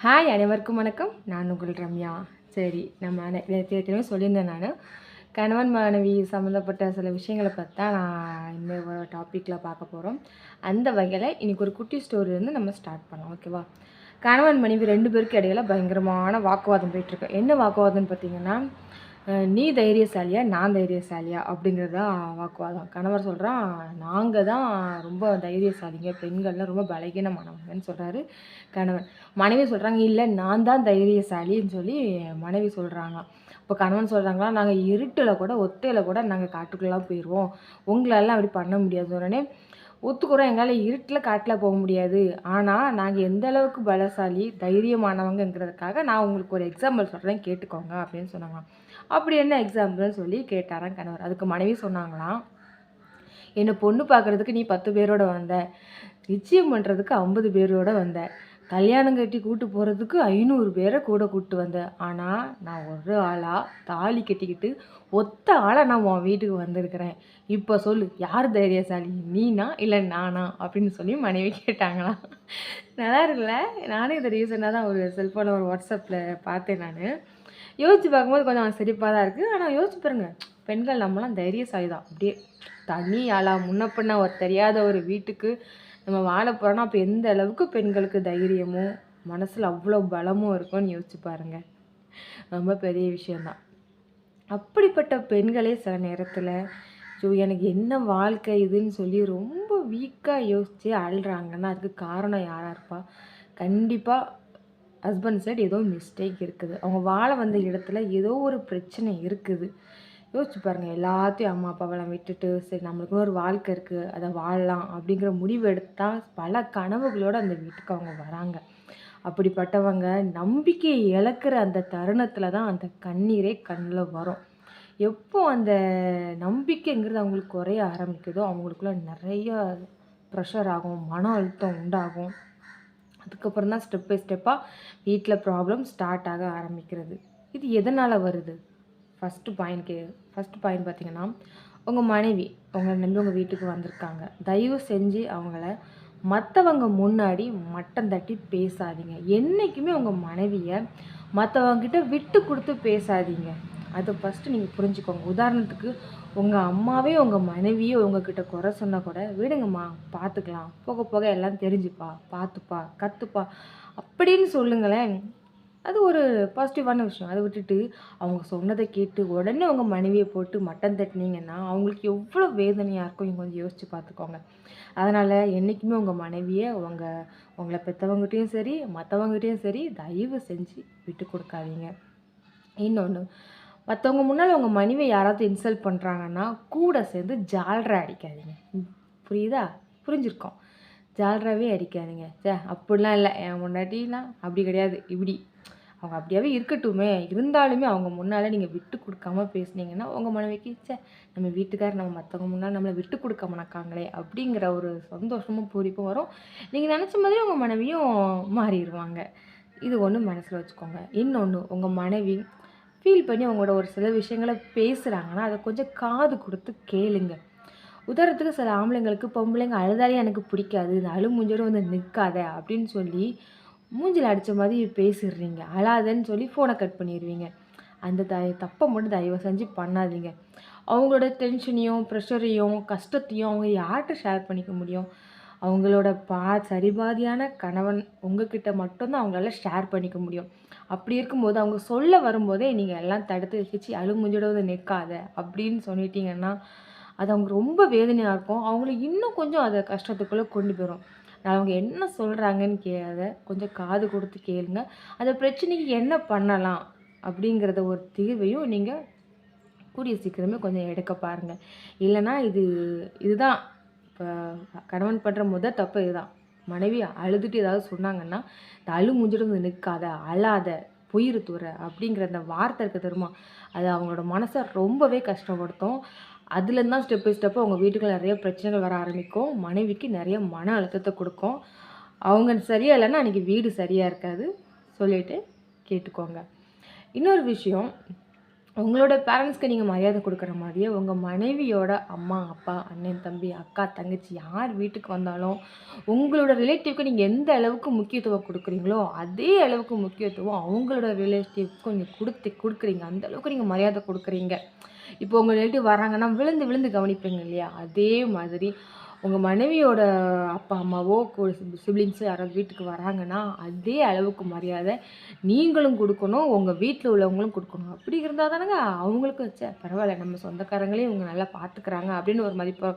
Hi அனைவருக்கும் வணக்கம். நான் உங்கள் ரம்யா. சரி நம்ம அனை- ஏற்கனவே சொல்லியிருந்தேன் நான். கணவன் மனைவி சம்மந்தப்பட்ட சில விஷயங்களை பற்றி தான் நான் இந்த ஒரு டாப்பிக்கில் பார்க்க போகிறோம் அந்த வகையில் இன்றைக்கி ஒரு குட்டி ஸ்டோரி இருந்து நம்ம ஸ்டார்ட் பண்ணலாம் ஓகேவா கணவன் மனைவி ரெண்டு பேருக்கு இடையில பயங்கரமான வாக்குவாதம் போயிட்டுருக்கு என்ன வாக்குவாதம்னு பார்த்தீங்கன்னா நீ தைரியசாலியா நான் தைரியசாலியா? அப்படிங்கிறது தான் வாக்குவாதம். கணவர் சொல்கிறான் நாங்கள் தான் ரொம்ப தைரியசாலிங்க. பெண்கள்லாம் ரொம்ப பலகீனமானவங்கன்னு சொல்கிறாரு கணவன். மனைவி சொல்கிறாங்க இல்லை நான் தான் தைரியசாலின்னு சொல்லி மனைவி சொல்கிறாங்க இப்போ கணவன் சொல்கிறாங்களா நாங்கள் இருட்டில் கூட ஒத்தையில் கூட நாங்கள் காட்டுக்குள்ளே போயிடுவோம் உங்களாலாம் அப்படி பண்ண முடியாது உடனே ஒத்துக்குறோம். எங்களால் இருட்டில் காட்டில் போக முடியாது. ஆனால் நாங்கள் எந்த அளவுக்கு பலசாலி தைரியமானவங்கங்கிறதுக்காக நான் உங்களுக்கு ஒரு எக்ஸாம்பிள் சொல்கிறேன் கேட்டுக்கோங்க. அப்படின்னு சொன்னாங்க அப்படி என்ன எக்ஸாம்பிள்னு சொல்லி கேட்டாராம் கணவர். அதுக்கு மனைவி சொன்னாங்களாம் என்னை பொண்ணு பார்க்குறதுக்கு நீ பத்து பேரோட வந்த நிச்சயம் பண்ணுறதுக்கு ஐம்பது பேரோட வந்த கல்யாணம் கட்டி கூட்டு போகிறதுக்கு ஐநூறு பேரை கூட கூப்பிட்டு வந்தேன். ஆனால் நான் ஒரு ஆளாக தாலி கட்டிக்கிட்டு ஒத்த ஆளாக நான் உன் வீட்டுக்கு வந்திருக்கிறேன். இப்போ சொல்லு யார் தைரியசாலி நீனா இல்லை நானா? அப்படின்னு சொல்லி மனைவி கேட்டாங்களாம் நல்லா இருக்குல்ல? நானும் இதை ரீசெண்டாக தான் ஒரு செல்ஃபோனில் ஒரு வாட்ஸ்அப்பில் பார்த்தேன் நான். யோசித்து பார்க்கும்போது கொஞ்சம் சிரிப்பாக தான் இருக்குது ஆனால் யோசிச்சு பாருங்க பெண்கள் நம்மலாம் தைரியசாலி தான். அப்படியே தனி ஆளா முன்ன பின்ன ஒரு தெரியாத ஒரு வீட்டுக்கு நம்ம வாழ போகிறோன்னா அப்போ எந்த அளவுக்கு பெண்களுக்கு தைரியமும் மனசில் அவ்வளோ பலமும் இருக்கும்னு யோசிச்சு பாருங்கள் ரொம்ப பெரிய விஷயந்தான் அப்படிப்பட்ட பெண்களே சில நேரத்தில் ஸோ எனக்கு என்ன வாழ்க்கை இதுன்னு சொல்லி ரொம்ப வீக்காக யோசித்து அழுறாங்கன்னா அதுக்கு காரணம் யாராக இருப்பா? கண்டிப்பாக ஹஸ்பண்ட் சைடு ஏதோ மிஸ்டேக் இருக்குது. அவங்க வாழ வந்த இடத்துல ஏதோ ஒரு பிரச்சனை இருக்குது. யோசிச்சு பாருங்கள் எல்லாத்தையும் அம்மா அப்பாவெல்லாம் விட்டுட்டு சரி நம்மளுக்குன்னு ஒரு வாழ்க்கை இருக்குது அதை வாழலாம் அப்படிங்கிற முடிவு எடுத்தால் பல கனவுகளோடு அந்த வீட்டுக்கு அவங்க வராங்க. அப்படிப்பட்டவங்க நம்பிக்கையை இழக்கிற அந்த தருணத்தில் தான் அந்த கண்ணீரே கண்ணில் வரும். எப்போ அந்த நம்பிக்கைங்கிறது அவங்களுக்கு குறைய ஆரம்பிக்குதோ அவங்களுக்குள்ள நிறைய ப்ரெஷர் ஆகும் மன அழுத்தம் உண்டாகும். அதுக்கப்புறம் தான் ஸ்டெப் பை ஸ்டெப்பாக வீட்டில் ப்ராப்ளம் ஸ்டார்ட் ஆக ஆரம்பிக்கிறது. இது எதனால் வருது? ஃபஸ்ட்டு பாயிண்ட் கே ஃபஸ்ட்டு பாயிண்ட் பார்த்தீங்கன்னா உங்கள் மனைவி உங்களை நம்பி உங்கள் வீட்டுக்கு வந்திருக்காங்க. தயவு செஞ்சு அவங்கள மற்றவங்க முன்னாடி மட்டம் தட்டி பேசாதீங்க. என்றைக்குமே உங்கள் மனைவியை மற்றவங்கக்கிட்ட விட்டு கொடுத்து பேசாதீங்க. அதை ஃபஸ்ட்டு நீங்கள் புரிஞ்சுக்கோங்க. உதாரணத்துக்கு உங்கள் அம்மாவே உங்கள் மனைவியே உங்ககிட்ட குறை சொன்னால் கூட விடுங்கம்மா பார்த்துக்கலாம் போக போக எல்லாம் தெரிஞ்சுப்பா பார்த்துப்பா கற்றுப்பா அப்படின்னு சொல்லுங்களேன். அது ஒரு பாசிட்டிவான விஷயம். அதை விட்டுட்டு அவங்க சொன்னதை கேட்டு உடனே உங்கள் மனைவியை போட்டு மட்டன் தட்டினீங்கன்னா அவங்களுக்கு எவ்வளோ வேதனையாக இருக்கும் இங்கே கொஞ்சம் யோசித்து பார்த்துக்கோங்க. அதனால் என்றைக்குமே உங்கள் மனைவியை உங்கள் உங்களை பெற்றவங்ககிட்டையும் சரி மற்றவங்ககிட்டையும் சரி தயவு செஞ்சு விட்டு கொடுக்காதீங்க. இன்னொன்று மற்றவங்க முன்னால் உங்கள் மனைவியை யாராவது இன்சல்ட் பண்ணுறாங்கன்னா கூட சேர்ந்து ஜால்ரை அடிக்காதீங்க. புரியுதா? புரிஞ்சிருக்கோம். ஜால்ராவே அடிக்காதீங்க. சே அப்படிலாம் இல்லை. என் முன்னாடிலாம் அப்படி கிடையாது. இப்படி. அவங்க அப்படியாவே இருக்கட்டுமே. இருந்தாலுமே அவங்க முன்னால் நீங்கள் விட்டு கொடுக்காம பேசுனீங்கன்னா உங்கள் மனைவிக்கு சே நம்ம வீட்டுக்கார் நம்ம மற்றவங்க முன்னால் நம்மளை விட்டு கொடுக்க மாட்டாங்களே அப்படிங்கிற ஒரு சந்தோஷமும் பூரிப்பும் வரும். நீங்கள் நினச்ச மாதிரி உங்கள் மனைவியும் மாறிடுவாங்க. இது ஒன்று மனசில் வச்சுக்கோங்க. இன்னொன்று உங்கள் மனைவி ஃபீல் பண்ணி அவங்களோட ஒரு சில விஷயங்களை பேசுகிறாங்கன்னா அதை கொஞ்சம் காது கொடுத்து கேளுங்க. உதாரணத்துக்கு சில ஆம்பளைங்களுக்கு பொம்பளைங்க அழுதாலே எனக்கு பிடிக்காது இந்த அழு மூஞ்சோட வந்து நிற்காத அப்படின்னு சொல்லி மூஞ்சில் அடித்த மாதிரி பேசிடுறீங்க. அழாதன்னு சொல்லி ஃபோனை கட் பண்ணிடுவீங்க. அந்த த தப்பை மட்டும் தயவு செஞ்சு பண்ணாதீங்க. அவங்களோட டென்ஷனையும் ப்ரெஷரையும் கஷ்டத்தையும் அவங்க யார்கிட்ட ஷேர் பண்ணிக்க முடியும்? அவங்களோட பா சரிபாதியான கணவன் உங்ககிட்ட மட்டும்தான் அவங்களால ஷேர் பண்ணிக்க முடியும். அப்படி இருக்கும்போது அவங்க சொல்ல வரும்போதே நீங்கள் எல்லாம் தடுத்து வச்சு அழுமுஞ்சோட நிற்காத அப்படின்னு சொல்லிட்டீங்கன்னா அது அவங்க ரொம்ப வேதனையாக இருக்கும். அவங்கள இன்னும் கொஞ்சம் அதை கஷ்டத்துக்குள்ளே கொண்டு போயிடும் அவங்க என்ன சொல்கிறாங்கன்னு கேத கொஞ்சம் காது கொடுத்து கேளுங்க. அந்த பிரச்சனைக்கு என்ன பண்ணலாம் அப்படிங்கிறத ஒரு தீர்வையும் நீங்கள் கூடிய சீக்கிரமே கொஞ்சம் எடுக்க பாருங்கள் இல்லைன்னா இது இதுதான். இப்போ கணவன் பண்ணுற முதல் தப்பு இதுதான். மனைவி அழுதுட்டு ஏதாவது சொன்னாங்கன்னா இந்த அழு நிற்காத அழாத பொயிறு துறை அப்படிங்கிற அந்த வார்த்தை இருக்க தெரியுமா? அது அவங்களோட மனசை ரொம்பவே கஷ்டப்படுத்தும். அதுலேருந்து தான் ஸ்டெப் பை ஸ்டெப்பாக அவங்க வீட்டுக்கு நிறைய பிரச்சனைகள் வர ஆரம்பிக்கும். மனைவிக்கு நிறைய மன அழுத்தத்தை கொடுக்கும். அவங்க சரியாக இல்லைன்னா அன்றைக்கி வீடு சரியாக இருக்காது. சொல்லிட்டு கேட்டுக்கோங்க. இன்னொரு விஷயம் உங்களோட பேரண்ட்ஸ்க்கு நீங்கள் மரியாதை கொடுக்குற மாதிரியே உங்கள் மனைவியோட அம்மா அப்பா அண்ணன் தம்பி அக்கா தங்கச்சி யார் வீட்டுக்கு வந்தாலும் உங்களோட ரிலேட்டிவ்க்கு நீங்கள் எந்த அளவுக்கு முக்கியத்துவம் கொடுக்குறீங்களோ அதே அளவுக்கு முக்கியத்துவம் அவங்களோட ரிலேட்டிவ்க்கும் நீங்கள் கொடுத்து கொடுக்குறீங்க. அந்த அளவுக்கு நீங்கள் மரியாதை கொடுக்குறீங்க. இப்போ உங்கள் ரிலேட்டிவ் வராங்கன்னா விழுந்து விழுந்து கவனிப்பீங்க இல்லையா? அதே மாதிரி உங்கள் மனைவியோட அப்பா அம்மாவோ சிப்ளிங்ஸோ யாராவது வீட்டுக்கு வராங்கன்னா அதே அளவுக்கு மரியாதை நீங்களும் கொடுக்கணும் உங்கள் வீட்டில் உள்ளவங்களும் கொடுக்கணும். அப்படி இருந்தால் தானேங்க அவங்களுக்கும் வச்ச பரவாயில்ல நம்ம சொந்தக்காரங்களையும் இவங்க நல்லா பார்த்துக்கிறாங்க அப்படின்னு ஒரு மதிப்பு.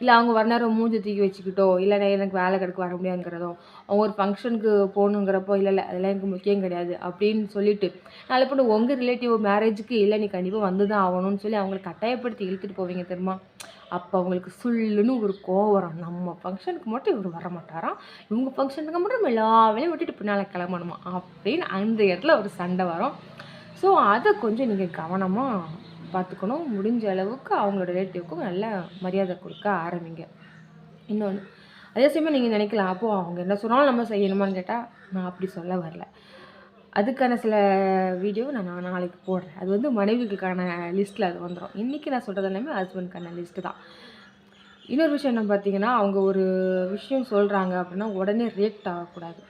இல்லை அவங்க வர நேரம் மூஞ்சி தூக்கி வச்சுக்கிட்டோ இல்லை எனக்கு வேலை கிடக்கு வர முடியாதுங்கிறதோ அவங்க ஒரு ஃபங்க்ஷனுக்கு போகணுங்கிறப்போ இல்லை இல்லை அதெல்லாம் எனக்கு முக்கியம் கிடையாது அப்படின்னு சொல்லிட்டு நாளை பண்ண உங்கள் ரிலேட்டிவ் மேரேஜுக்கு இல்லை நீ கண்டிப்பாக வந்து தான் ஆகணும்னு சொல்லி அவங்களை கட்டாயப்படுத்தி இழுத்துட்டு போவீங்க தெரியுமா? அப்போ அவங்களுக்கு சுல்லுன்னு ஒரு கோவம் வரும் நம்ம ஃபங்க்ஷனுக்கு மட்டும் இவர் வர மாட்டாராம் இவங்க ஃபங்க்ஷனுக்கு மட்டும் எல்லா வேலையும் விட்டுட்டு பின்னால் கிளம்பணுமா? அப்படின்னு அந்த இடத்துல ஒரு சண்டை வரும். ஸோ அதை கொஞ்சம் நீங்கள் கவனமாக பார்த்துக்கணும். முடிஞ்ச அளவுக்கு அவங்களோட ரிலேட்டிவ்க்கும் நல்ல மரியாதை கொடுக்க ஆரம்பிங்க. இன்னொன்று அதே சமயம் நீங்கள் நினைக்கலாம் அப்போது அவங்க என்ன சொன்னாலும் நம்ம செய்யணுமான்னு கேட்டால் நான் அப்படி சொல்ல வரல. அதுக்கான சில வீடியோ நான் நாளைக்கு போடுறேன். அது வந்து மனைவிகளுக்கான லிஸ்ட்டில் அது வந்துடும் இன்றைக்கி நான் சொல்கிறது எல்லாமே ஹஸ்பண்ட்க்கான லிஸ்ட்டு தான். இன்னொரு விஷயம் என்ன பார்த்தீங்கன்னா அவங்க ஒரு விஷயம் சொல்கிறாங்க அப்படின்னா உடனே ரியாக்ட் ஆகக்கூடாது.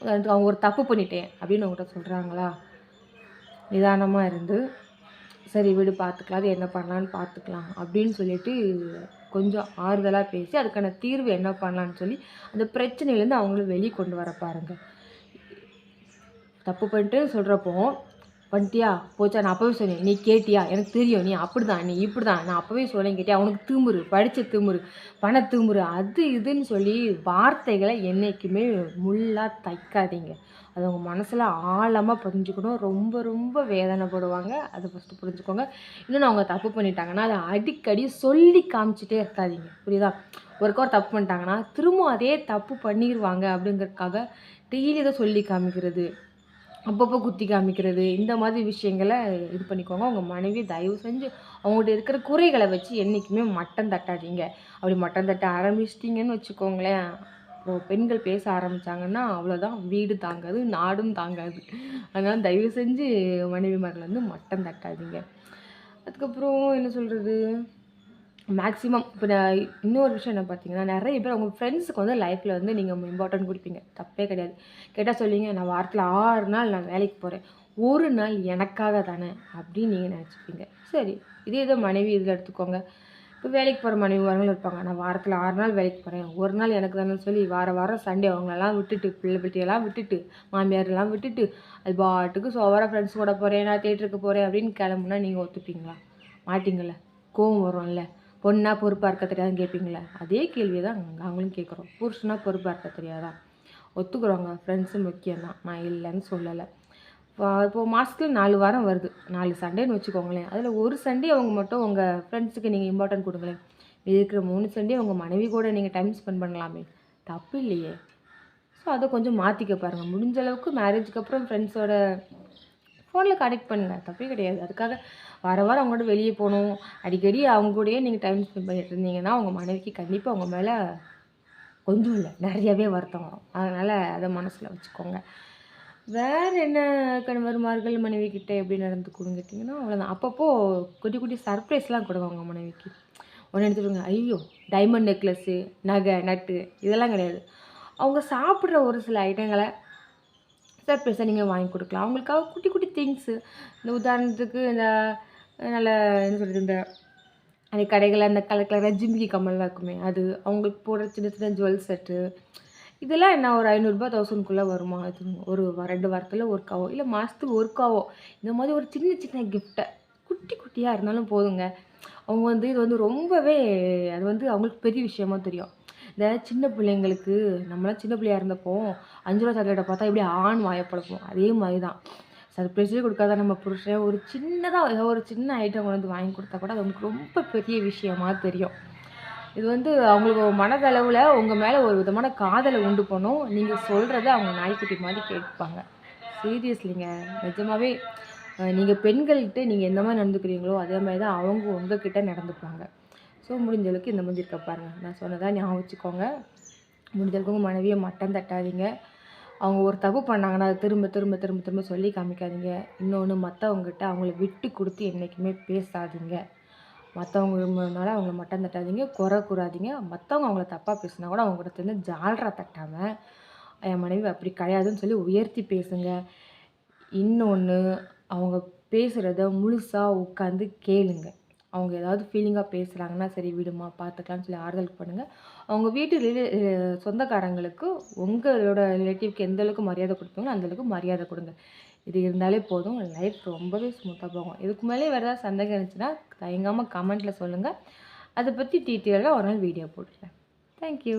உதாரணத்துக்கு அவங்க ஒரு தப்பு பண்ணிட்டேன் அப்படின்னு அவங்ககிட்ட சொல்கிறாங்களா நிதானமாக இருந்து சரி வீடு பார்த்துக்கலாம் அது என்ன பண்ணலான்னு பார்த்துக்கலாம் அப்படின்னு சொல்லிட்டு கொஞ்சம் ஆறுதலாக பேசி அதுக்கான தீர்வு என்ன பண்ணலான்னு சொல்லி அந்த பிரச்சனையிலேருந்து அவங்களும் வெளியே கொண்டு வர பாருங்கள் தப்பு பண்ணிட்டு சொல்கிறப்போ பண்ணிட்டியா போச்சா நான் அப்போவே சொன்னேன் நீ கேட்டியா? எனக்கு தெரியும் நீ அப்படி தான் நீ இப்படி தான் நான் அப்போவே சொன்னேன் கேட்டியா அவனுக்கு திமுரு படித்த திமுரு பண திமுரு அது இதுன்னு சொல்லி வார்த்தைகளை என்றைக்குமே முள்ளாக தைக்காதீங்க. அது அவங்க மனசில் ஆழமாக புரிஞ்சுக்கணும். ரொம்ப ரொம்ப வேதனைப்படுவாங்க. அதை ஃபஸ்ட்டு புரிஞ்சுக்கோங்க. இன்னொன்று அவங்க தப்பு பண்ணிட்டாங்கன்னா அதை அடிக்கடி சொல்லி காமிச்சிட்டே இருக்காதீங்க. புரியுதா? ஒருக்கா ஒரு தப்பு பண்ணிட்டாங்கன்னா திரும்ப அதே தப்பு பண்ணிடுவாங்க அப்படிங்கிறதுக்காக டெய்லி இதை சொல்லி காமிக்கிறது. அப்பப்போ குத்தி காமிக்கிறது இந்த மாதிரி விஷயங்களை இது பண்ணிக்கோங்க. உங்கள் மனைவி தயவு செஞ்சு அவங்கள்ட்ட இருக்கிற குறைகளை வச்சு என்றைக்குமே மட்டம் தட்டாதீங்க. அப்படி மட்டம் தட்ட ஆரம்பிச்சிட்டிங்கன்னு வச்சுக்கோங்களேன். அப்புறம் பெண்கள் பேச ஆரம்பித்தாங்கன்னா அவ்வளோதான் வீடு தாங்காது நாடும் தாங்காது. அதனால் தயவு செஞ்சு மனைவிமார்கள் வந்து மட்டம் தட்டாதீங்க. அதுக்கப்புறம் என்ன சொல்கிறது மேக்ஸிமம் இப்போ நான் இன்னொரு விஷயம் என்ன பார்த்தீங்கன்னா நிறைய பேர் உங்கள் ஃப்ரெண்ட்ஸுக்கு வந்து லைஃப்பில் வந்து நீங்கள் இம்பார்ட்டன்ட் கொடுப்பீங்க. தப்பே கிடையாது. கேட்டால் சொல்லிங்க நான் வாரத்தில் ஆறு நாள் நான் வேலைக்கு போகிறேன் ஒரு நாள் எனக்காக தானே? அப்படின்னு நீங்கள் நினச்சிப்பீங்க. சரி இதே இதை மனைவி இதில் எடுத்துக்கோங்க. இப்போ வேலைக்கு போகிற மனைவி வரங்களும் இருப்பாங்க. நான் வாரத்தில் ஆறு நாள் வேலைக்கு போகிறேன் ஒரு நாள் எனக்கு தானே சொல்லி வார வாரம் சண்டே அவங்களெல்லாம் விட்டுட்டு பிள்ளை பிள்ளையெல்லாம் விட்டுட்டு மாமியாரெல்லாம் விட்டுட்டு அது பாட்டுக்கு சோவராக ஃப்ரெண்ட்ஸ் கூட போகிறேன் நான் தேட்டருக்கு போகிறேன் அப்படின்னு கிளம்புனா நீங்கள் ஒத்துப்பீங்களா? மாட்டிங்கள கோவம் வரும்ல? பொண்ணா பொறுப்பாக இருக்க தெரியாதுன்னு கேட்பீங்களே அதே கேள்வியை தான் நாங்களும் கேட்குறோம் புருஷனாக பொறுப்பாக இருக்க தெரியாதா ஒத்துக்குறோங்க ஃப்ரெண்ட்ஸு முக்கியம் தான் நான் இல்லைன்னு சொல்லலை. இப்போது மாதத்துக்கு நாலு வாரம் வருது. நாலு சண்டேன்னு வச்சுக்கோங்களேன். அதில் ஒரு சண்டே அவங்க மட்டும் உங்கள் ஃப்ரெண்ட்ஸுக்கு நீங்கள் இம்பார்ட்டன்ட் கொடுங்களேன். இருக்கிற மூணு சண்டே உங்கள் மனைவி கூட நீங்கள் டைம் ஸ்பெண்ட் பண்ணலாமே. தப்பு இல்லையே. ஸோ அதை கொஞ்சம் மாற்றிக்க பாருங்கள் முடிஞ்ச அளவுக்கு மேரேஜ்க்கு அப்புறம் ஃப்ரெண்ட்ஸோட ஃபோனில் கனெக்ட் பண்ணுங்கள் தப்பே கிடையாது. அதுக்காக வர வாரம் அவங்களோட வெளியே போகணும். அடிக்கடி அவங்க கூடயே நீங்கள் டைம் ஸ்பெண்ட் பண்ணிட்டு இருந்தீங்கன்னா உங்கள் மனைவிக்கு கண்டிப்பாக உங்கள் மேலே கொஞ்சம் இல்லை நிறையவே வருத்தம் வரும். அதனால் அதை மனசில் வச்சுக்கோங்க. வேறு என்ன கணவர்மார்கள் மனைவி கிட்டே எப்படி நடந்து கொடுங்கிட்டிங்கன்னா அவ்வளோதான் அப்பப்போ குட்டி குட்டி சர்ப்ரைஸ்லாம் கொடுவாங்க மனைவிக்கு. ஒன்று எடுத்துருங்க ஐயோ டைமண்ட் நெக்லஸ்ஸு நகை நட்டு இதெல்லாம் கிடையாது. அவங்க சாப்பிட்ற ஒரு சில ஐட்டங்களை சர்ப்ரைஸாக நீங்கள் வாங்கி கொடுக்கலாம். அவங்களுக்காக குட்டி குட்டி திங்ஸு இந்த உதாரணத்துக்கு இந்த நல்ல என்ன சொல்கிறது இந்த அந்த கடைகளில் அந்த கலர் கலராக ஜிமிக்கி கம்மல்லாம் இருக்குமே அது அவங்களுக்கு போடுற சின்ன சின்ன ஜுவல் செட்டு இதெல்லாம் என்ன ஒரு ஐநூறுரூபா தௌசண்ட்குள்ளே வருமா அது ஒரு ரெண்டு வாரத்தில் ஒர்க் ஆகும் இல்லை மாதத்துக்கு ஒர்க் ஆகும் இந்த மாதிரி ஒரு சின்ன சின்ன கிஃப்ட்டை குட்டி குட்டியாக இருந்தாலும் போதுங்க. அவங்க வந்து இது வந்து ரொம்பவே அது வந்து அவங்களுக்கு பெரிய விஷயமா தெரியும். இந்த சின்ன பிள்ளைங்களுக்கு நம்மளாம் சின்ன பிள்ளையாக இருந்தப்போ அஞ்சு ரூபா சாக்லேட்டை பார்த்தா எப்படி ஆண் வாயப்பழப்போம் அதே மாதிரி தான் சர்ப்ரைஸே கொடுக்காத நம்ம புருஷன். ஒரு சின்னதாக ஏதோ ஒரு சின்ன ஐட்டம் கொண்டு வந்து வாங்கி கொடுத்தா கூட அது அவங்களுக்கு ரொம்ப பெரிய விஷயமா தெரியும். இது வந்து அவங்களுக்கு மனதளவில் உங்கள் மேலே ஒரு விதமான காதலை உண்டு பண்ணும். நீங்கள் சொல்கிறத அவங்க நாய்க்குட்டி மாதிரி கேட்பாங்க. சீரியஸ்லிங்க நிஜமாகவே நீங்கள் பெண்கள்கிட்ட நீங்கள் எந்த மாதிரி நடந்துக்கிறீங்களோ அதே மாதிரி தான் அவங்க உங்ககிட்ட நடந்துப்பாங்க. ஸோ முடிஞ்ச அளவுக்கு இந்த மாதிரி இருக்க பாருங்கள் நான் சொன்னதாக ஞாபகம் வச்சுக்கோங்க. முடிஞ்ச அளவுக்கு உங்கள் மனைவியை மட்டம் தட்டாதீங்க. அவங்க ஒரு தப்பு பண்ணாங்கன்னா அதை திரும்ப திரும்ப திரும்ப திரும்ப சொல்லி காமிக்காதீங்க. இன்னொன்று மற்றவங்ககிட்ட அவங்கள விட்டு கொடுத்து என்றைக்குமே பேசாதீங்க. மற்றவங்க முன்னால அவங்கள மட்டம் தட்டாதீங்க குறை கூறாதீங்க. மற்றவங்க அவங்கள தப்பாக பேசினா கூட அவங்க கூட சேர்ந்து ஜால்ரா தட்டாமல் என் மனைவி அப்படி கிடையாதுன்னு சொல்லி உயர்த்தி பேசுங்க. இன்னொன்று அவங்க பேசுகிறத முழுசாக உட்காந்து கேளுங்கள் அவங்க ஏதாவது ஃபீலிங்காக பேசுகிறாங்கன்னா சரி விடுமா பார்த்துக்கலாம்னு சொல்லி ஆறுதல் பண்ணுங்கள் அவங்க வீட்டு ரிலே சொந்தக்காரங்களுக்கு உங்களோட ரிலேட்டிவ்க்கு எந்த அளவுக்கு மரியாதை கொடுப்பீங்களோ அந்தளவுக்கு மரியாதை கொடுங்க. இது இருந்தாலே போதும். லைஃப் ரொம்பவே ஸ்மூத்தாக போகும். இதுக்கு மேலே வேறு ஏதாவது சந்தேகம் இருந்துச்சுன்னா தயங்காமல் கமெண்ட்டில் சொல்லுங்கள் அதை பற்றி டீட்டெயிலாக ஒரு நாள் வீடியோ போட்டுறேன் தேங்க்யூ